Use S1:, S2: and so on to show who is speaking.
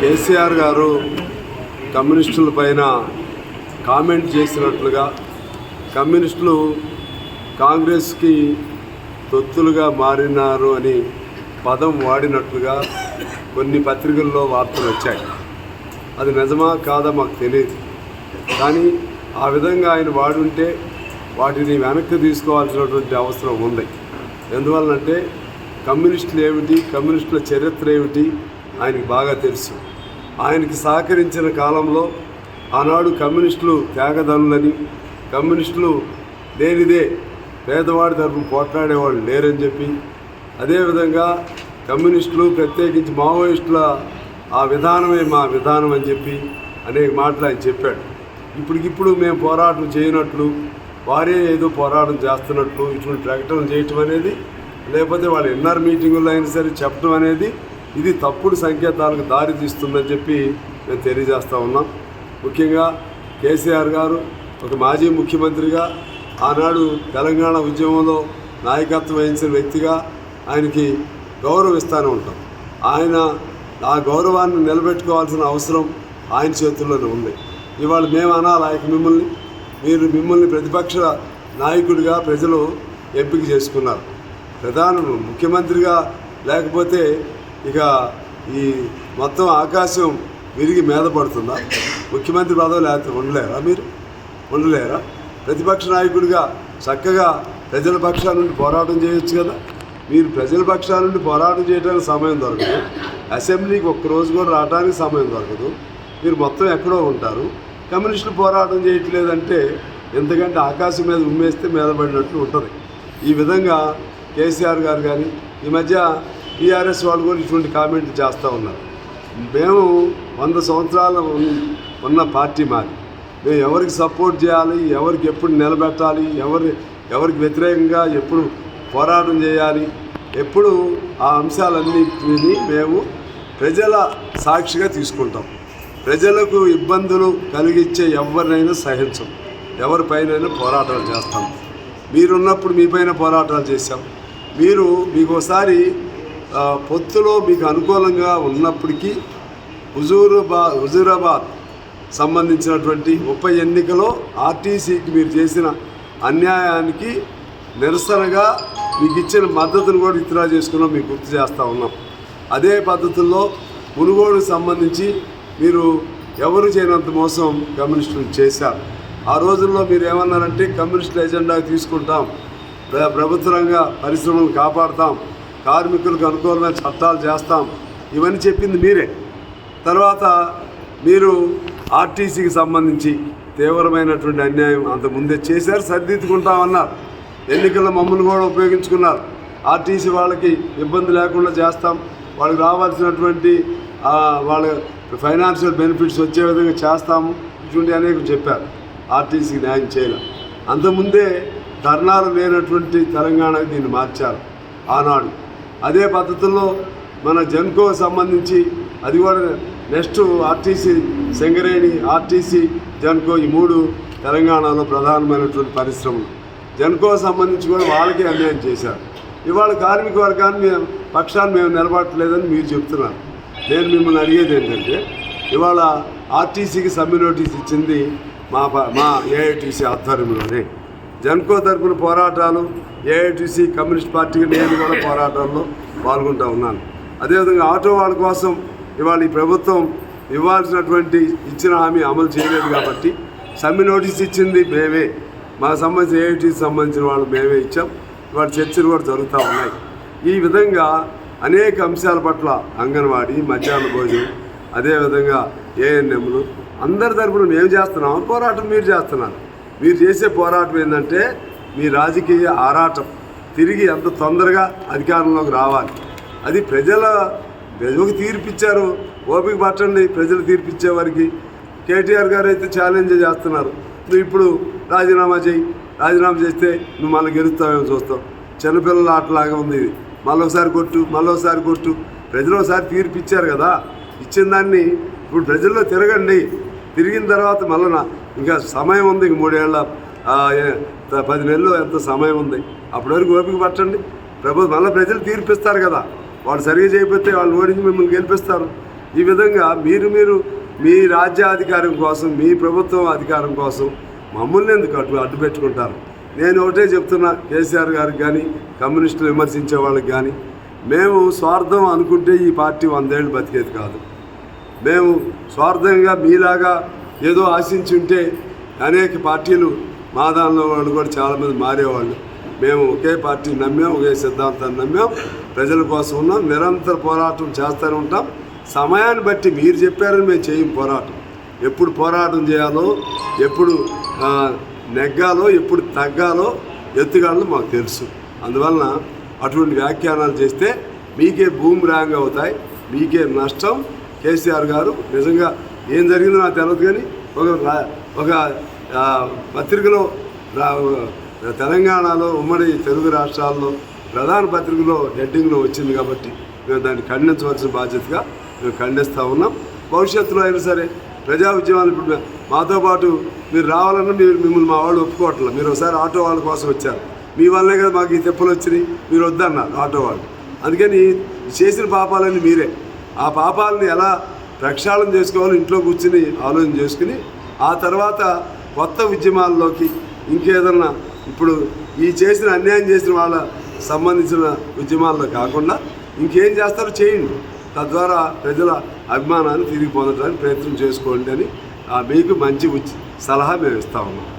S1: కేసీఆర్ గారు కమ్యూనిస్టుల పైన కామెంట్ చేసినట్లుగా కమ్యూనిస్టులు కాంగ్రెస్కి తొత్తులుగా మారినారు అని పదం వాడినట్లుగా కొన్ని పత్రికల్లో వార్తలు వచ్చాయి. అది నిజమా కాదా మాకు తెలియదు కానీ ఆ విధంగా ఆయన వాడుంటే వాటిని వెనక్కి తీసుకోవాల్సినటువంటి అవసరం ఉంది. ఎందువలనంటే కమ్యూనిస్టులు ఏమిటి కమ్యూనిస్టుల చరిత్ర ఏమిటి ఆయనకు బాగా తెలుసు. ఆయనకి సహకరించిన కాలంలో ఆనాడు కమ్యూనిస్టులు త్యాగదనులని కమ్యూనిస్టులు లేనిదే పేదవాడి తరఫున పోట్లాడేవాళ్ళు లేరని చెప్పి అదేవిధంగా కమ్యూనిస్టులు ప్రత్యేకించి మావోయిస్టుల ఆ విధానమే మా విధానం అని చెప్పి అనేక మాటలు ఆయన చెప్పాడు. ఇప్పటికిప్పుడు మేము పోరాటం చేయనట్లు వారే ఏదో పోరాటం చేస్తున్నట్లు ఇటువంటి ప్రకటనలు చేయటం అనేది లేకపోతే వాళ్ళు ఎన్ఆర్ మీటింగుల్లో అయినా సరే చెప్పడం అనేది ఇది తప్పుడు సంకేతాలకు దారి తీస్తుందని చెప్పి మేము తెలియజేస్తూ ఉన్నాం. ముఖ్యంగా కేసీఆర్ గారు ఒక మాజీ ముఖ్యమంత్రిగా ఆనాడు తెలంగాణ ఉద్యమంలో నాయకత్వం వహించిన వ్యక్తిగా ఆయనకి గౌరవిస్తూనే ఉంటాం. ఆయన ఆ గౌరవాన్ని నిలబెట్టుకోవాల్సిన అవసరం ఆయన చేతుల్లోనే ఉంది. ఇవాళ మేము అనాలి ఆయన మిమ్మల్ని. మీరు మిమ్మల్ని ప్రతిపక్ష నాయకుడిగా ప్రజలు ఎంపిక చేసుకున్నారు. ప్రధాన ముఖ్యమంత్రిగా లేకపోతే ఇక ఈ మొత్తం ఆకాశం విరిగి మీద పడుతుందా? ముఖ్యమంత్రి పదవి లేకపోతే ఉండలేరా మీరు? ఉండలేరా? ప్రతిపక్ష నాయకుడిగా చక్కగా ప్రజల పక్షాల నుండి పోరాటం చేయొచ్చు కదా? మీరు ప్రజల పక్షాల నుండి పోరాటం చేయడానికి సమయం దొరకదు. అసెంబ్లీకి ఒక్క రోజు కూడా రావడానికి సమయం దొరకదు. మీరు మొత్తం ఎక్కడో ఉంటారు. కమ్యూనిస్టులు పోరాటం చేయట్లేదంటే ఎందుకంటే ఆకాశం మీద ఉమ్మేస్తే మీద పడినట్లు ఉంటుంది. ఈ విధంగా కేసీఆర్ గారు కానీ ఈ మధ్య టీఆర్ఎస్ వాళ్ళు కూడా ఇటువంటి కామెంట్లు చేస్తూ ఉన్నారు. మేము వంద సంవత్సరాల ఉన్న పార్టీ మాది. మేము ఎవరికి సపోర్ట్ చేయాలి ఎవరికి ఎప్పుడు నిలబెట్టాలి ఎవరి ఎవరికి వ్యతిరేకంగా ఎప్పుడు పోరాటం చేయాలి ఎప్పుడు ఆ అంశాలన్నింటినీ మేము ప్రజల సాక్షిగా తీసుకుంటాం. ప్రజలకు ఇబ్బందులు కలిగించే ఎవరినైనా సహించం. ఎవరిపైనైనా పోరాటాలు చేస్తాం. మీరున్నప్పుడు మీపైన పోరాటాలు చేశాం. మీరు మీకు ఒకసారి పొత్తులో మీకు అనుకూలంగా ఉన్నప్పటికీ హుజూరాబా హుజూరాబాద్ సంబంధించినటువంటి ఉప ఎన్నికలో ఆర్టీసీకి మీరు చేసిన అన్యాయానికి నిరసనగా మీకు ఇచ్చిన మద్దతును కూడా విత్డ్రా చేసుకున్నాం మీకు గుర్తు చేస్తూ ఉన్నాం. అదే పద్ధతుల్లో మునుగోడుకు సంబంధించి మీరు ఎవరు చేయనంత మోసం కమ్యూనిస్టులు చేశారు. ఆ రోజుల్లో మీరు ఏమన్నారంటే కమ్యూనిస్టుల ఎజెండా తీసుకుంటాం ప్రభుత్వ రంగ పరిశ్రమలను కాపాడతాం కార్మికులకు అనుకూలమైన చట్టాలు చేస్తాం. ఇవన్నీ చెప్పింది మీరే. తర్వాత మీరు ఆర్టీసీకి సంబంధించి తీవ్రమైనటువంటి అన్యాయం అంత ముందే చేశారు సరిదిద్దుకుంటామన్నారు. ఎన్నికల మమ్మల్ని కూడా ఉపయోగించుకున్నారు. ఆర్టీసీ వాళ్ళకి ఇబ్బంది లేకుండా చేస్తాం. వాళ్ళకి రావాల్సినటువంటి వాళ్ళ ఫైనాన్షియల్ బెనిఫిట్స్ వచ్చే విధంగా చేస్తాము. ఇటువంటి అనేక చెప్పారు. ఆర్టీసీకి న్యాయం చేయలేం. అంతకుముందే ధర్నాలు లేనటువంటి తెలంగాణ దీన్ని మార్చారు. ఆనాడు అదే పద్ధతుల్లో మన జెన్కో సంబంధించి అది కూడా next RTC Singareni RTC Genco ఈ మూడు తెలంగాణలో ప్రధానమైనటువంటి పరిశ్రమలు. జెన్కో సంబంధించి కూడా వాళ్ళకే అన్యాయం చేశారు. ఇవాళ కార్మిక వర్గాన్ని మేము పక్షాన్ని మేము నిలబడట్లేదని మీరు చెప్తున్నారు. నేను మిమ్మల్ని అడిగేది ఏంటంటే ఇవాళ ఆర్టీసీకి సమ్మె నోటీస్ ఇచ్చింది మా ప- మా ఏఐటీసీ ఆధ్వర్యంలోనే. జన్కో తరపున పోరాటాలు ఏఐటీసీ కమ్యూనిస్ట్ పార్టీకి నేను కూడా పోరాటాల్లో పాల్గొంటూ ఉన్నాను. అదేవిధంగా ఆటో వాళ్ళ కోసం ఇవాళ ఈ ప్రభుత్వం ఇవ్వాల్సినటువంటి ఇచ్చిన హామీ అమలు చేయలేదు కాబట్టి సమ్మె నోటీస్ ఇచ్చింది మేమే. మాకు సంబంధించిన ఏఐటీకి సంబంధించిన వాళ్ళు మేమే ఇచ్చాం. ఇవాళ చర్చలు కూడా జరుగుతూ ఉన్నాయి. ఈ విధంగా అనేక అంశాల పట్ల అంగన్వాడీ మధ్యాహ్న భోజనం అదేవిధంగా ఏఎన్ఎంలు అందరి తరపున మేము చేస్తున్నాం. పోరాటం మీరు చేస్తున్నారు. మీరు చేసే పోరాటం ఏంటంటే మీ రాజకీయ ఆరాటం. తిరిగి ఎంత తొందరగా అధికారంలోకి రావాలి. అది ప్రజల ప్రజలకు తీర్పిచ్చారు. ఓపిక పట్టండి ప్రజలు తీర్పిచ్చే వారికి. కేటీఆర్ గారు అయితే ఛాలెంజ్ చేస్తున్నారు. నువ్వు ఇప్పుడు రాజీనామా చేయి. రాజీనామా చేస్తే నువ్వు మళ్ళీ గెలుస్తావేమో చూస్తావు చిన్నపిల్లల ఆటలాగా ఉంది ఇది. మళ్ళొకసారి కొట్టు మళ్ళీ ఒకసారి కొట్టు. ప్రజలు ఒకసారి తీర్పిచ్చారు కదా. ఇచ్చిన దాన్ని ఇప్పుడు ప్రజల్లో తిరగండి. తిరిగిన తర్వాత మళ్ళీ ఇంకా సమయం ఉంది ఇంక మూడేళ్ళ పది నెలలు ఎంత సమయం ఉంది. అప్పటి వరకు ఓపిక పట్టండి. ప్రభుత్వం మళ్ళీ ప్రజలు తీర్పిస్తారు కదా. వాళ్ళు సరిగా చేయకపోతే వాళ్ళు ఓడించి మిమ్మల్ని గెలిపిస్తారు. ఈ విధంగా మీరు మీరు మీ రాజ్యాధికారం కోసం మీ ప్రభుత్వం అధికారం కోసం మమ్మల్ని ఎందుకు అడ్డు అడ్డు పెట్టుకుంటారు? నేను ఒకటే చెప్తున్నా కేసీఆర్ గారికి కానీ కమ్యూనిస్టులు విమర్శించే వాళ్ళకి కానీ మేము స్వార్థం అనుకుంటే ఈ పార్టీ వందేళ్ళు బతికేది కాదు. మేము స్వార్థంగా మీలాగా ఏదో ఆశించి ఉంటే అనేక పార్టీలు మా దానిలో వాళ్ళు కూడా చాలామంది మారేవాళ్ళు. మేము ఒకే పార్టీని నమ్మాం ఒకే సిద్ధాంతాన్ని నమ్మాం ప్రజల కోసం ఉన్నాం నిరంతర పోరాటం చేస్తూనే ఉంటాం. సమయాన్ని బట్టి మీరు చెప్పారని మేము చేయం పోరాటం. ఎప్పుడు పోరాటం చేయాలో ఎప్పుడు నెగ్గాలో ఎప్పుడు తగ్గాలో ఎత్తుగాలో మాకు తెలుసు. అందువలన అటువంటి వ్యాఖ్యానాలు చేస్తే మీకే భూమి ర్యాంగ్ అవుతాయి మీకే నష్టం. కేసీఆర్ గారు నిజంగా ఏం జరిగిందో నాకు తెలియదు కానీ ఒక ఒక పత్రికలో తెలంగాణలో ఉమ్మడి తెలుగు రాష్ట్రాల్లో ప్రధాన పత్రికలో హెడ్డింగ్లో వచ్చింది కాబట్టి మేము దాన్ని ఖండించవలసిన బాధ్యతగా మేము ఖండిస్తూ ఉన్నాం. భవిష్యత్తులో అయినా సరే ప్రజా ఉద్యమాలు ఇప్పుడు మాతో పాటు మీరు రావాలన్నా మీరు మిమ్మల్ని మా వాళ్ళు ఒప్పుకోవట్లేదు మీరు ఒకసారి ఆటో వాళ్ళ కోసం వచ్చారు. మీ వల్లే కదా మాకు ఈ తెప్పలు వచ్చినాయి. మీరు వద్దన్నారు ఆటో వాళ్ళు. అందుకని చేసిన పాపాలన్నీ మీరే. ఆ పాపాలని ఎలా ప్రక్షాళన చేసుకోవాలి ఇంట్లో కూర్చుని ఆలోచన చేసుకుని ఆ తర్వాత కొత్త ఉద్యమాల్లోకి ఇంకేదన్నా ఇప్పుడు ఈ చేసిన అన్యాయం చేసిన వాళ్ళ సంబంధించిన ఉద్యమాల్లో కాకుండా ఇంకేం చేస్తారో చేయండి. తద్వారా ప్రజల అభిమానాన్ని తిరిగి పొందడానికి ప్రయత్నం చేసుకోండి అని ఆ, మీకు మంచి సలహా మేము ఇస్తా ఉన్నాం.